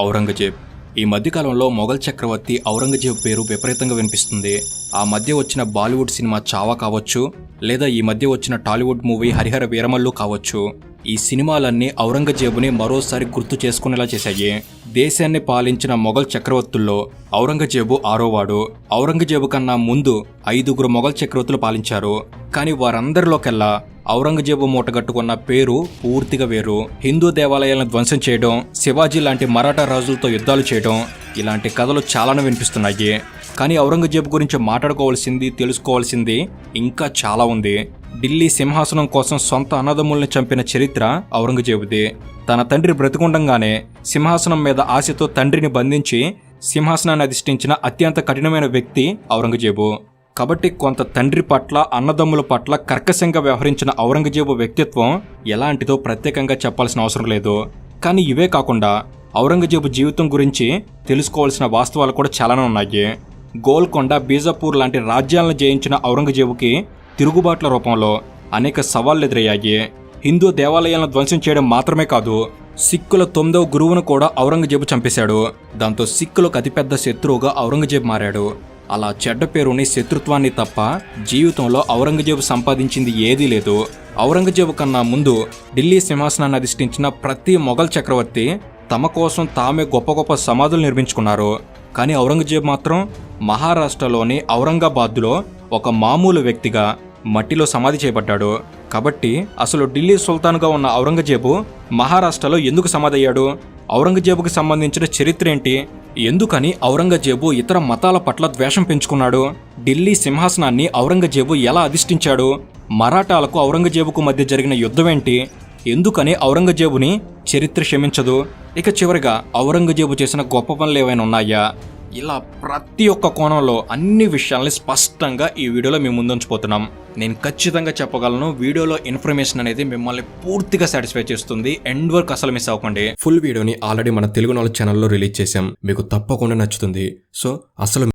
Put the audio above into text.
ఔరంగజేబ్. ఈ మధ్యకాలంలో మొఘల్ చక్రవర్తి ఔరంగజేబ్ పేరు విపరీతంగా వినిపిస్తుంది. ఆ మధ్య వచ్చిన బాలీవుడ్ సినిమా చావా కావచ్చు లేదా ఈ మధ్య వచ్చిన టాలీవుడ్ మూవీ హరిహర వీరమల్లు కావచ్చు. ఈ సినిమాలన్నీ ఔరంగజేబుని మరోసారి గుర్తు చేసుకునేలా చేశాయి. దేశాన్ని పాలించిన మొఘల్ చక్రవర్తుల్లో ఔరంగజేబు ఆరోవాడు. ఔరంగజేబు కన్నా ముందు ఐదుగురు మొఘల్ చక్రవర్తులు పాలించారు. కానీ వారందరిలోకెల్లా ఔరంగజేబు మూటగట్టుకున్న పేరు పూర్తిగా వేరు. హిందూ దేవాలయాలను ధ్వంసం చేయడం శివాజీ లాంటి మరాఠా రాజులతో యుద్ధాలు చేయడం ఇలాంటి కథలు చాలానే వినిపిస్తున్నాయి. కానీ ఔరంగజేబు గురించి మాట్లాడుకోవాల్సింది తెలుసుకోవాల్సింది ఇంకా చాలా ఉంది. ఢిల్లీ సింహాసనం కోసం సొంత అన్నదమ్ముల్ని చంపిన చరిత్ర ఔరంగజేబుది. తన తండ్రి బ్రతికుండంగానే సింహాసనం మీద ఆశతో తండ్రిని బంధించి సింహాసనాన్ని అధిష్ఠించిన అత్యంత కఠినమైన వ్యక్తి ఔరంగజేబు. కాబట్టి కొంత తండ్రి పట్ల అన్నదమ్ముల పట్ల కర్కశంగా వ్యవహరించిన ఔరంగజేబు వ్యక్తిత్వం ఎలాంటిదో ప్రత్యేకంగా చెప్పాల్సిన అవసరం లేదు. కానీ ఇవే కాకుండా ఔరంగజేబు జీవితం గురించి తెలుసుకోవాల్సిన వాస్తవాలు కూడా చాలానే ఉన్నాయి. గోల్కొండ బీజాపూర్ లాంటి రాజ్యాలను జయించిన ఔరంగజేబుకి తిరుగుబాట్ల రూపంలో అనేక సవాళ్ళు ఎదురయ్యాయి. హిందూ దేవాలయాలను ధ్వంసం చేయడం మాత్రమే కాదు సిక్కుల తొమ్మిదవ గురువును కూడా ఔరంగజేబు చంపేశాడు. దాంతో సిక్కులకు అతిపెద్ద శత్రువుగా ఔరంగజేబు మారాడు. అలా చెడ్డ పేరుని శత్రుత్వాన్ని తప్ప జీవితంలో ఔరంగజేబు సంపాదించింది ఏదీ లేదు. ఔరంగజేబు కన్నా ముందు ఢిల్లీ సింహాసనాన్ని అధిష్ఠించిన ప్రతి మొఘల్ చక్రవర్తి తమ కోసం తామే గొప్ప గొప్ప సమాధులు నిర్మించుకున్నారు. కానీ ఔరంగజేబు మాత్రం మహారాష్ట్రలోని ఔరంగాబాద్లో ఒక మామూలు వ్యక్తిగా మట్టిలో సమాధి చేయబడ్డాడు కాబట్టి అసలు ఢిల్లీ సుల్తాన్గా ఉన్న ఔరంగజేబు మహారాష్ట్రలో ఎందుకు సమాధి అయ్యాడు? ఔరంగజేబుకి సంబంధించిన చరిత్ర ఏంటి? ఎందుకని ఔరంగజేబు ఇతర మతాల పట్ల ద్వేషం పెంచుకున్నాడు? ఢిల్లీ సింహాసనాన్ని ఔరంగజేబు ఎలా అధిష్ఠించాడు? మరాఠాలకు ఔరంగజేబుకు మధ్య జరిగిన యుద్ధమేంటి? ఎందుకని ఔరంగజేబుని చరిత్ర క్షమించదు? ఇక చివరిగా ఔరంగజేబు చేసిన గొప్ప పనులు ఏవైనా ఉన్నాయా? ఇలా ప్రతి ఒక్క కోణంలో అన్ని విషయాల్ని స్పష్టంగా ఈ వీడియోలో మేము ముందుంచిపోతున్నాం. నేను ఖచ్చితంగా చెప్పగలను వీడియోలో ఇన్ఫర్మేషన్ అనేది మిమ్మల్ని పూర్తిగా సాటిస్ఫై చేస్తుంది. ఎండ్ వర్క్ అసలు మిస్ అవ్వకండి. ఫుల్ వీడియోని ఆల్రెడీ మన తెలుగు నాలుగు ఛానల్లో రిలీజ్ చేశాం. మీకు తప్పకుండా నచ్చుతుంది. సో అసలు